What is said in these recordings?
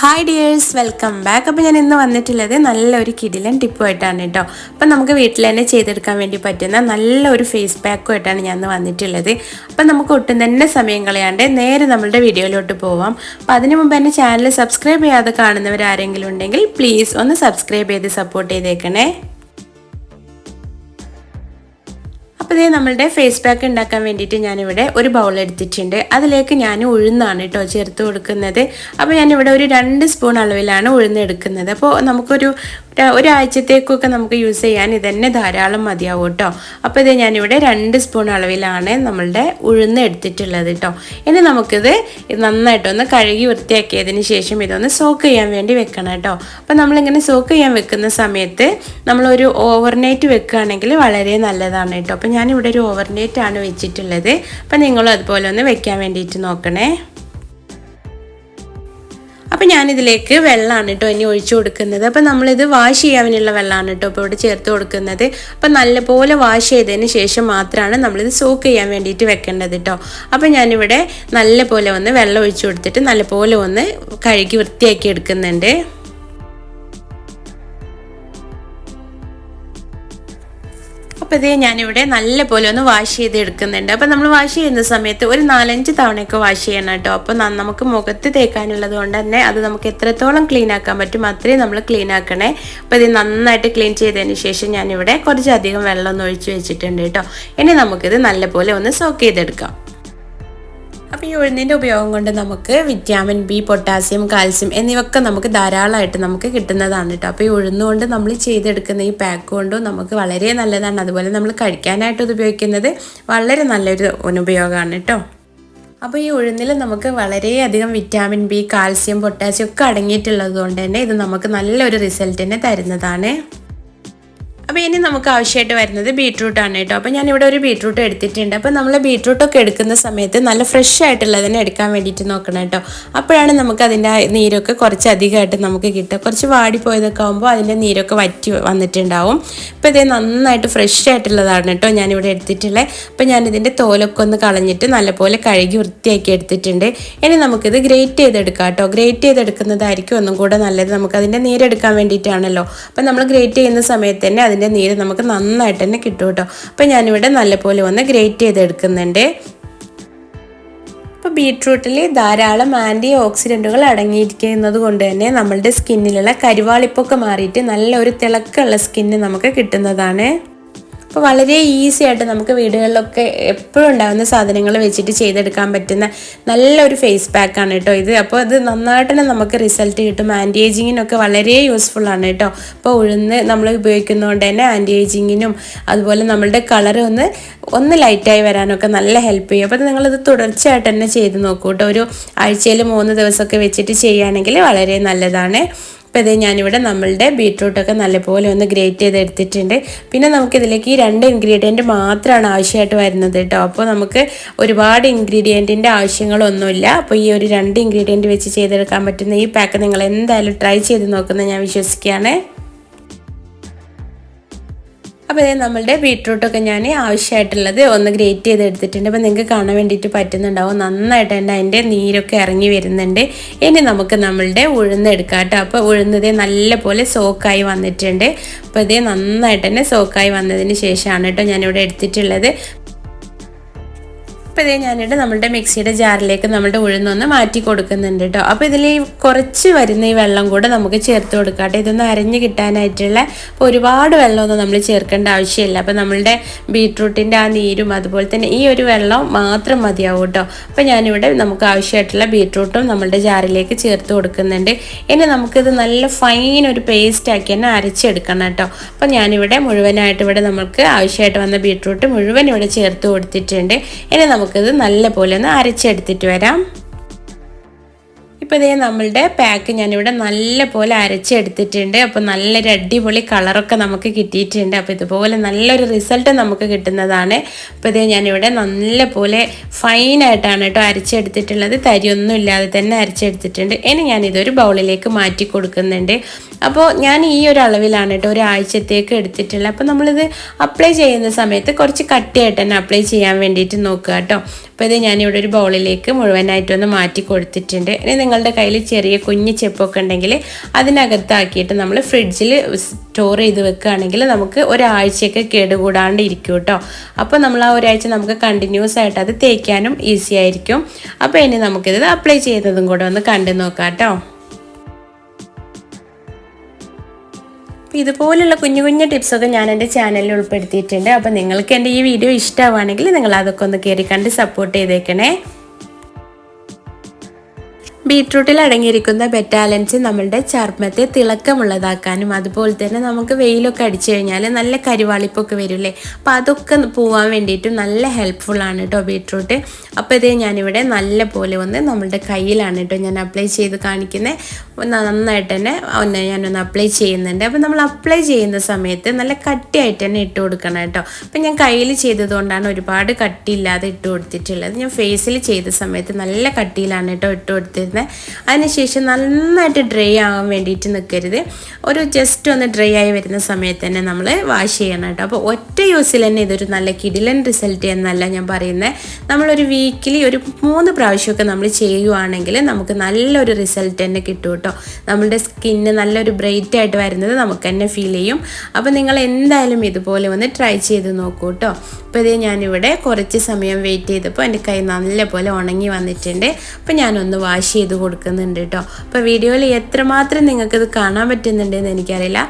Hi dears welcome back അപ്പോൾ ഞാൻ ഇന്ന് വന്നിട്ടുള്ളത് നല്ലൊരു കിടിലൻ ടിപ്പുമായിട്ടാണ് കേട്ടോ. അപ്പം നമുക്ക് വീട്ടിൽ തന്നെ ചെയ്തെടുക്കാൻ വേണ്ടി പറ്റുന്ന നല്ലൊരു ഫേസ് പാക്കുമായിട്ടാണ് ഞാൻ ഇന്ന് വന്നിട്ടുള്ളത്. അപ്പം നമുക്ക് ഒട്ടും തന്നെ സമയം കളയാണ്ട് നേരെ നമ്മളുടെ വീഡിയോയിലോട്ട് പോവാം. അപ്പം അതിനു മുമ്പ് എന്റെ ചാനൽ സബ്സ്ക്രൈബ് ചെയ്യാതെ കാണുന്നവർ ആരെങ്കിലും ഉണ്ടെങ്കിൽ പ്ലീസ് ഒന്ന് സബ്സ്ക്രൈബ് ചെയ്ത് സപ്പോർട്ട് ചെയ്തേക്കണേ. അപ്പോൾ ഇതേ നമ്മളുടെ ഫേസ് പാക്ക് ഉണ്ടാക്കാൻ വേണ്ടിയിട്ട് ഞാനിവിടെ ഒരു ബൗൾ എടുത്തിട്ടുണ്ട്. അതിലേക്ക് ഞാൻ ഉഴുന്നാണ് കേട്ടോ ചേർത്ത് കൊടുക്കുന്നത്. അപ്പോൾ ഞാനിവിടെ ഒരു രണ്ട് സ്പൂൺ അളവിലാണ് ഉഴുന്നെടുക്കുന്നത്. അപ്പോൾ നമുക്കൊരു ഒരാഴ്ചത്തേക്കൊക്കെ നമുക്ക് യൂസ് ചെയ്യാൻ ഇതന്നെ ധാരാളം മതിയാവും കേട്ടോ അപ്പോൾ ഇത് ഞാനിവിടെ രണ്ട് സ്പൂൺ അളവിലാണ് നമ്മളുടെ ഉഴുന്ന് എടുത്തിട്ടുള്ളത് കേട്ടോ ഇനി നമുക്കിത് നന്നായിട്ടൊന്ന് കഴുകി വൃത്തിയാക്കിയതിന് ശേഷം ഇതൊന്ന് സോക്ക് ചെയ്യാൻ വേണ്ടി വെക്കണം കേട്ടോ അപ്പോൾ നമ്മളിങ്ങനെ സോക്ക് ചെയ്യാൻ വെക്കുന്ന സമയത്ത് നമ്മളൊരു ഓവർനൈറ്റ് വെക്കുകയാണെങ്കിൽ വളരെ നല്ലതാണ് കേട്ടോ അപ്പോൾ ഞാനിവിടെ ഒരു ഓവർനൈറ്റ് ആണ് വെച്ചിട്ടുള്ളത്. അപ്പോൾ നിങ്ങളും അതുപോലെ ഒന്ന് വെക്കാൻ വേണ്ടിയിട്ട് നോക്കണേ. അപ്പം ഞാനിതിലേക്ക് വെള്ളമാണ് കേട്ടോ ഇനി ഒഴിച്ചു കൊടുക്കുന്നത്. അപ്പം നമ്മളിത് വാഷ് ചെയ്യാനുള്ള വെള്ളമാണ് കേട്ടോ ഇപ്പോൾ ഇവിടെ ചേർത്ത് കൊടുക്കുന്നത്. അപ്പം നല്ലപോലെ വാഷ് ചെയ്തതിന് ശേഷം മാത്രമാണ് നമ്മളിത് സോക്ക് ചെയ്യാൻ വേണ്ടിയിട്ട് വെക്കേണ്ടത് കേട്ടോ അപ്പം ഞാനിവിടെ നല്ലപോലെ ഒന്ന് വെള്ളം ഒഴിച്ചു കൊടുത്തിട്ട് നല്ലപോലെ ഒന്ന് കഴുകി വൃത്തിയാക്കി എടുക്കുന്നുണ്ട്. അപ്പോൾ ഇതേ ഞാനിവിടെ നല്ല പോലെ ഒന്ന് വാഷ് ചെയ്ത് എടുക്കുന്നുണ്ട് അപ്പോൾ നമ്മൾ വാഷ് ചെയ്യുന്ന സമയത്ത് ഒരു നാലഞ്ച് തവണയൊക്കെ വാഷ് ചെയ്യണം കേട്ടോ. അപ്പോൾ നമുക്ക് മുഖത്ത് തേക്കാനുള്ളത് കൊണ്ട് തന്നെ അത് നമുക്ക് എത്രത്തോളം ക്ലീൻ ആക്കാൻ പറ്റും അത്രയും നമ്മൾ ക്ലീൻ ആക്കണേ. അപ്പോൾ ഇത് നന്നായിട്ട് ക്ലീൻ ചെയ്തതിന് ശേഷം ഞാനിവിടെ കുറച്ചധികം വെള്ളം ഒന്ന് ഒഴിച്ചു വെച്ചിട്ടുണ്ട് കേട്ടോ. ഇനി നമുക്കിത് നല്ല പോലെ ഒന്ന് സോക്ക് ചെയ്തെടുക്കാം. അപ്പോൾ ഈ ഉഴുന്നിന്റെ ഉപയോഗം കൊണ്ട് നമുക്ക് വിറ്റാമിൻ ബി പൊട്ടാസ്യം കാൽസ്യം എന്നിവയൊക്കെ നമുക്ക് ധാരാളമായിട്ട് നമുക്ക് കിട്ടുന്നതാണ് കേട്ടോ. അപ്പോൾ ഈ ഉഴുന്നുകൊണ്ട് നമ്മൾ ചെയ്തെടുക്കുന്ന ഈ പാക്ക് കൊണ്ടും നമുക്ക് വളരെ നല്ലതാണ്. അതുപോലെ നമ്മൾ കഴിക്കാനായിട്ട് ഉപയോഗിക്കുന്നത് വളരെ നല്ലൊരു ഉപയോഗമാണ് കേട്ടോ. അപ്പോൾ ഈ ഉഴുന്നിൽ നമുക്ക് വളരെയധികം വിറ്റാമിൻ ബി കാൽസ്യം പൊട്ടാസ്യം ഒക്കെ അടങ്ങിയിട്ടുള്ളത് കൊണ്ട് തന്നെ ഇത് നമുക്ക് നല്ലൊരു റിസൾട്ട് തന്നെ തരുന്നതാണ്. അപ്പോൾ ഇനി നമുക്ക് ആവശ്യമായിട്ട് വരുന്നത് ബീട്രൂട്ടാണ് കേട്ടോ. അപ്പോൾ ഞാനിവിടെ ഒരു ബീട്രൂട്ട് എടുത്തിട്ടുണ്ട്. അപ്പോൾ നമ്മൾ ബീട്രൂട്ടൊക്കെ എടുക്കുന്ന സമയത്ത് നല്ല ഫ്രഷ് ആയിട്ടുള്ളതിനെ എടുക്കാൻ വേണ്ടിയിട്ട് നോക്കണം കേട്ടോ. അപ്പോഴാണ് നമുക്ക് അതിന്റെ നീരൊക്കെ കുറച്ച് അധികമായിട്ട് നമുക്ക് കിട്ടുക. കുറച്ച് വാടിപ്പോയതൊക്കെ ആകുമ്പോൾ അതിന്റെ നീരൊക്കെ വറ്റി വന്നിട്ടുണ്ടാവും. അപ്പോൾ ഇത് നന്നായിട്ട് ഫ്രഷ് ആയിട്ടുള്ളതാണ് കേട്ടോ ഞാനിവിടെ എടുത്തിട്ടുള്ളത് അപ്പോൾ ഞാനിതിന്റെ തോലൊക്കെ ഒന്ന് കളഞ്ഞിട്ട് നല്ലപോലെ കഴുകി വൃത്തിയാക്കി എടുത്തിട്ടുണ്ട്. ഇനി നമുക്കിത് ഗ്രേറ്റ് ചെയ്തെടുക്കാം കേട്ടോ. ഗ്രേറ്റ് ചെയ്തെടുക്കുന്നതായിരിക്കും ഒന്നും കൂടെ നല്ലത്. നമുക്ക് അതിന്റെ നീരെടുക്കാൻ വേണ്ടിയിട്ടാണല്ലോ. അപ്പോൾ നമ്മൾ ഗ്രേറ്റ് ചെയ്യുന്ന സമയത്ത് തന്നെ അതിന്റെ നീര് നമുക്ക് നന്നായിട്ട് തന്നെ കിട്ടും കേട്ടോ. അപ്പോൾ ഞാനിവിടെ നല്ലപോലെ ഒന്ന് ഗ്രേറ്റ് ചെയ്തെടുക്കുന്നുണ്ട്. അപ്പോൾ ബീട്രൂട്ടിൽ ധാരാളം ആന്റി ഓക്സിഡന്റുകൾ അടങ്ങിയിരിക്കുന്നത് കൊണ്ട് തന്നെ നമ്മളുടെ സ്കിന്നിലുള്ള കരിവാളിപ്പൊക്കെ മാറിയിട്ട് നല്ലൊരു തിളക്കമുള്ള സ്കിന്ന് നമുക്ക് കിട്ടുന്നതാണ്. അപ്പോൾ വളരെ ഈസി ആയിട്ട് നമുക്ക് വീടുകളിലൊക്കെ എപ്പോഴും ഉണ്ടാകുന്ന സാധനങ്ങൾ വെച്ചിട്ട് ചെയ്തെടുക്കാൻ പറ്റുന്ന നല്ലൊരു ഫേസ് പാക്കാണ് കേട്ടോ ഇത്. അപ്പോൾ ഇത് നന്നായിട്ട് തന്നെ നമുക്ക് റിസൾട്ട് കിട്ടും. ആന്റി ഏജിങ്ങിനൊക്കെ വളരെ യൂസ്ഫുൾ ആണ് കേട്ടോ. അപ്പോൾ ഉഴുന്ന് നമ്മൾ ഉപയോഗിക്കുന്നതുകൊണ്ട് തന്നെ ആന്റി ഏജിങ്ങിനും അതുപോലെ നമ്മളുടെ കളർ ഒന്ന് ഒന്ന് ലൈറ്റായി വരാനൊക്കെ നല്ല ഹെൽപ്പ് ചെയ്യും. അപ്പോൾ നിങ്ങളിത് തുടർച്ചയായിട്ട് തന്നെ ചെയ്ത് നോക്കൂ കേട്ടോ. ഒരു ആഴ്ചയിൽ മൂന്ന് ദിവസമൊക്കെ വെച്ചിട്ട് ചെയ്യുകയാണെങ്കിൽ വളരെ നല്ലതാണ്. അപ്പോൾ ഇതേ ഞാനിവിടെ നമ്മളുടെ ബീട്രൂട്ടൊക്കെ നല്ലപോലെ ഒന്ന് ഗ്രേറ്റ് ചെയ്ത് എടുത്തിട്ടുണ്ട് പിന്നെ നമുക്കിതിലേക്ക് ഈ രണ്ട് ഇൻഗ്രീഡിയന്റ് മാത്രമാണ് ആവശ്യമായിട്ട് വരുന്നത് കേട്ടോ അപ്പോൾ നമുക്ക് ഒരുപാട് ഇൻഗ്രീഡിയന്റിന്റെ ആവശ്യങ്ങളൊന്നുമില്ല. അപ്പോൾ ഈ ഒരു രണ്ട് ഇൻഗ്രീഡിയന്റ് വെച്ച് ചെയ്തെടുക്കാൻ പറ്റുന്ന ഈ പാക്ക് നിങ്ങൾ എന്തായാലും ട്രൈ ചെയ്ത് നോക്കുന്നത് ഞാൻ വിശ്വസിക്കുകയാണ്. അപ്പോൾ ഇത് നമ്മളുടെ ബീട്രൂട്ടൊക്കെ ഞാൻ ആവശ്യമായിട്ടുള്ളത് ഒന്ന് ഗ്രേറ്റ് ചെയ്ത് എടുത്തിട്ടുണ്ട് അപ്പോൾ നിങ്ങൾക്ക് കാണാൻ വേണ്ടിയിട്ട് പറ്റുന്നുണ്ടാവും. നന്നായിട്ട് എന്റെ അതിന്റെ നീരൊക്കെ ഇറങ്ങി വരുന്നുണ്ട്. ഇനി നമുക്ക് നമ്മളുടെ ഉഴുന്നെടുക്കാം കേട്ടോ. അപ്പോൾ ഉഴുന്നത് നല്ലപോലെ സോക്കായി വന്നിട്ടുണ്ട്. അപ്പോൾ ഇതേ നന്നായിട്ട് തന്നെ സോക്കായി വന്നതിന് ശേഷമാണ് കേട്ടോ ഞാനിവിടെ എടുത്തിട്ടുള്ളത്. അപ്പോൾ ഇതേ ഞാനിട്ട് നമ്മളുടെ മിക്സിയുടെ ജാറിലേക്ക് നമ്മുടെ ഉഴുന്നൊന്ന് മാറ്റി കൊടുക്കുന്നുണ്ട് കേട്ടോ അപ്പോൾ ഇതിൽ കുറച്ച് വരുന്ന ഈ വെള്ളം കൂടെ നമുക്ക് ചേർത്ത് കൊടുക്കാം കേട്ടോ ഇതൊന്ന് അരഞ്ഞ് കിട്ടാനായിട്ടുള്ള അപ്പോൾ ഒരുപാട് വെള്ളമൊന്നും നമ്മൾ ചേർക്കേണ്ട ആവശ്യമില്ല. അപ്പോൾ നമ്മളുടെ ബീട്രൂട്ടിന്റെ ആ നീരും അതുപോലെ തന്നെ ഈ ഒരു വെള്ളം മാത്രം മതിയാവും കേട്ടോ അപ്പോൾ ഞാനിവിടെ നമുക്ക് ആവശ്യമായിട്ടുള്ള ബീട്രൂട്ടും നമ്മളുടെ ജാറിലേക്ക് ചേർത്ത് കൊടുക്കുന്നുണ്ട്. ഇനി നമുക്കിത് നല്ല ഫൈൻ ഒരു പേസ്റ്റ് ആക്കി തന്നെ അരച്ചെടുക്കണം കേട്ടോ അപ്പോൾ ഞാനിവിടെ മുഴുവനായിട്ട് ഇവിടെ നമുക്ക് ആവശ്യമായിട്ട് വന്ന ബീട്രൂട്ട് മുഴുവൻ ഇവിടെ ചേർത്ത് കൊടുത്തിട്ടുണ്ട്. ഇനി നമുക്ക് നമുക്കിത് നല്ല പോലെ ഒന്ന് അരച്ചെടുത്തിട്ട് വരാം. ഇപ്പോൾ ഇതേ നമ്മളുടെ പാക്ക് ഞാനിവിടെ നല്ല പോലെ അരച്ചെടുത്തിട്ടുണ്ട്. അപ്പോൾ നല്ലൊരു അടിപൊളി കളറൊക്കെ നമുക്ക് കിട്ടിയിട്ടുണ്ട്. അപ്പോൾ ഇതുപോലെ നല്ലൊരു റിസൾട്ട് നമുക്ക് കിട്ടുന്നതാണ്. അപ്പോൾ ഇതേ ഞാനിവിടെ നല്ല പോലെ ഫൈനായിട്ടാണ് കേട്ടോ അരച്ചെടുത്തിട്ടുള്ളത്. തരിയൊന്നും ഇല്ലാതെ തന്നെ അരച്ചെടുത്തിട്ടുണ്ട്. ഇനി ഞാനിതൊരു ബൗളിലേക്ക് മാറ്റി കൊടുക്കുന്നുണ്ട്. അപ്പോൾ ഞാൻ ഈ ഒരു അളവിലാണ് കേട്ടോ ഒരാഴ്ചത്തേക്ക് എടുത്തിട്ടുള്ളത്. അപ്പോൾ നമ്മളിത് അപ്ലൈ ചെയ്യുന്ന സമയത്ത് കുറച്ച് കട്ടിയായിട്ട് തന്നെ അപ്ലൈ ചെയ്യാൻ വേണ്ടിയിട്ട് നോക്കുക കേട്ടോ. അപ്പോൾ ഇത് ഞാനിവിടെ ഒരു ബൗളിലേക്ക് മുഴുവനായിട്ടൊന്ന് മാറ്റി കൊടുത്തിട്ടുണ്ട്. ഇനി നിങ്ങളുടെ കയ്യിൽ ചെറിയ കുഞ്ഞ് ചെപ്പൊക്കെ ഉണ്ടെങ്കിൽ അതിനകത്താക്കിയിട്ട് നമ്മൾ ഫ്രിഡ്ജിൽ സ്റ്റോർ ചെയ്ത് വെക്കുകയാണെങ്കിൽ നമുക്ക് ഒരാഴ്ചയൊക്കെ കേടുകൂടാണ്ട് ഇരിക്കും കേട്ടോ. അപ്പോൾ നമ്മൾ ആ ഒരാഴ്ച നമുക്ക് കണ്ടിന്യൂസ് ആയിട്ട് അത് തേക്കാനും ഈസി ആയിരിക്കും. അപ്പോൾ ഇനി നമുക്കിത് അപ്ലൈ ചെയ്യുന്നതും കൂടെ ഒന്ന് കണ്ടു നോക്കാം കേട്ടോ. അപ്പോൾ ഇതുപോലുള്ള കുഞ്ഞു കുഞ്ഞു ടിപ്സൊക്കെ ഞാൻ എന്റെ ചാനലിൽ ഉൾപ്പെടുത്തിയിട്ടുണ്ട്. അപ്പോൾ നിങ്ങൾക്ക് എന്റെ ഈ വീഡിയോ ഇഷ്ടമാണെങ്കിൽ നിങ്ങൾ അതൊക്കെ ഒന്ന് കയറി കണ്ട് സപ്പോർട്ട് ചെയ്തേക്കണേ. ബീട്രൂട്ടിൽ അടങ്ങിയിരിക്കുന്ന ബെറ്റാലൻസ് നമ്മളുടെ ചർമ്മത്തെ തിളക്കമുള്ളതാക്കാനും അതുപോലെ തന്നെ നമുക്ക് വെയിലൊക്കെ അടിച്ചു കഴിഞ്ഞാൽ നല്ല കരിവാളിപ്പൊക്കെ വരില്ലേ? അപ്പം അതൊക്കെ പോവാൻ വേണ്ടിയിട്ടും നല്ല ഹെൽപ്ഫുൾ ആണ് കേട്ടോ ബീട്രൂട്ട്. അപ്പോൾ ഇതേ ഞാനിവിടെ നല്ല പോലെ ഒന്ന് നമ്മളുടെ കയ്യിലാണ് കേട്ടോ ഞാൻ അപ്ലൈ ചെയ്ത് കാണിക്കുന്നത് നന്നായിട്ട് തന്നെ ഒന്ന് ഞാനൊന്ന് അപ്ലൈ ചെയ്യുന്നുണ്ട്. അപ്പോൾ നമ്മൾ അപ്ലൈ ചെയ്യുന്ന സമയത്ത് നല്ല കട്ടിയായിട്ട് തന്നെ ഇട്ട് കൊടുക്കണം കേട്ടോ അപ്പം ഞാൻ കയ്യിൽ ചെയ്തതുകൊണ്ടാണ് ഒരുപാട് കട്ടിയില്ലാതെ ഇട്ട് കൊടുത്തിട്ടുള്ളത്. ഞാൻ ഫേസിൽ ചെയ്ത സമയത്ത് നല്ല കട്ടിയിലാണ് കേട്ടോ ഇട്ട് കൊടുത്തിരുന്നത്. അതിനുശേഷം നന്നായിട്ട് ഡ്രൈ ആവാൻ വേണ്ടിയിട്ട് നിൽക്കരുത് ഒരു ജസ്റ്റ് ഒന്ന് ഡ്രൈ ആയി വരുന്ന സമയത്ത് തന്നെ നമ്മൾ വാഷ് ചെയ്യണം കേട്ടോ. അപ്പോൾ ഒറ്റ യൂസിൽ തന്നെ ഇതൊരു നല്ല കിടിലൻ റിസൾട്ട് എന്നല്ല ഞാൻ പറയുന്നത് നമ്മളൊരു വീക്കിലി ഒരു മൂന്ന് പ്രാവശ്യമൊക്കെ നമ്മൾ ചെയ്യുവാണെങ്കിൽ നമുക്ക് നല്ലൊരു റിസൾട്ട് തന്നെ കിട്ടും കേട്ടോ. നമ്മുടെ സ്കിന്ന് നല്ലൊരു ബ്രൈറ്റ് ആയിട്ട് വരുന്നത് നമുക്ക് തന്നെ ഫീൽ ചെയ്യും. അപ്പോൾ നിങ്ങൾ എന്തായാലും ഇതുപോലെ ഒന്ന് ട്രൈ ചെയ്ത് നോക്കൂ കേട്ടോ. അപ്പോൾ ഇത് ഞാനിവിടെ കുറച്ച് സമയം വെയിറ്റ് ചെയ്തപ്പോൾ എന്റെ കൈ നല്ലപോലെ ഉണങ്ങി വന്നിട്ടുണ്ട്. അപ്പോൾ ഞാനൊന്ന് വാഷ് ചെയ്ത് കൊടുക്കുന്നുണ്ട് കേട്ടോ അപ്പോൾ വീഡിയോയിൽ എത്രമാത്രം നിങ്ങൾക്കിത് കാണാൻ പറ്റുന്നുണ്ടെന്ന് എനിക്കറിയില്ല.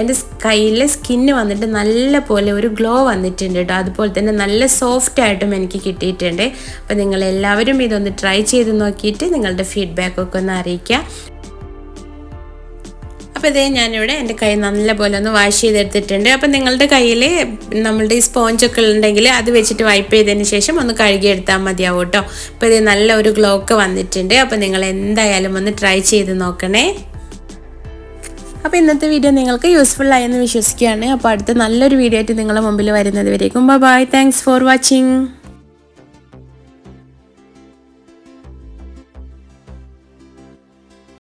എന്റെ കയ്യിലെ സ്കിന്ന് വന്നിട്ട് നല്ല പോലെ ഒരു ഗ്ലോ വന്നിട്ടുണ്ട് കേട്ടോ അതുപോലെ തന്നെ നല്ല സോഫ്റ്റ് ആയിട്ടും എനിക്ക് കിട്ടിയിട്ടുണ്ട്. അപ്പോൾ നിങ്ങളെല്ലാവരും ഇതൊന്ന് ട്രൈ ചെയ്ത് നോക്കിയിട്ട് നിങ്ങളുടെ ഫീഡ്ബാക്കൊക്കെ ഒന്ന് അറിയിക്കുക. അപ്പോൾ ഇതേ ഞാനിവിടെ എന്റെ കൈ നല്ലപോലെ ഒന്ന് വാഷ് ചെയ്തെടുത്തിട്ടുണ്ട്. അപ്പോൾ നിങ്ങളുടെ കയ്യിൽ നമ്മളുടെ ഈ സ്പോഞ്ചൊക്കെ ഉണ്ടെങ്കിൽ അത് വെച്ചിട്ട് വൈപ്പ് ചെയ്തതിന് ശേഷം ഒന്ന് കഴുകിയെടുത്താൽ മതിയാവും കേട്ടോ. അപ്പോൾ ഇത് നല്ല ഒരു ഗ്ലോക്ക് വന്നിട്ടുണ്ട്. അപ്പോൾ നിങ്ങൾ എന്തായാലും ഒന്ന് ട്രൈ ചെയ്ത് നോക്കണേ. അപ്പോൾ ഇന്നത്തെ വീഡിയോ നിങ്ങൾക്ക് യൂസ്ഫുൾ ആയെന്ന് വിശ്വസിക്കുകയാണ്. അപ്പോൾ അടുത്ത നല്ലൊരു വീഡിയോ ആയിട്ട് നിങ്ങളുടെ മുമ്പിൽ വരുന്നത് വരേക്കും. Bye thanks for watching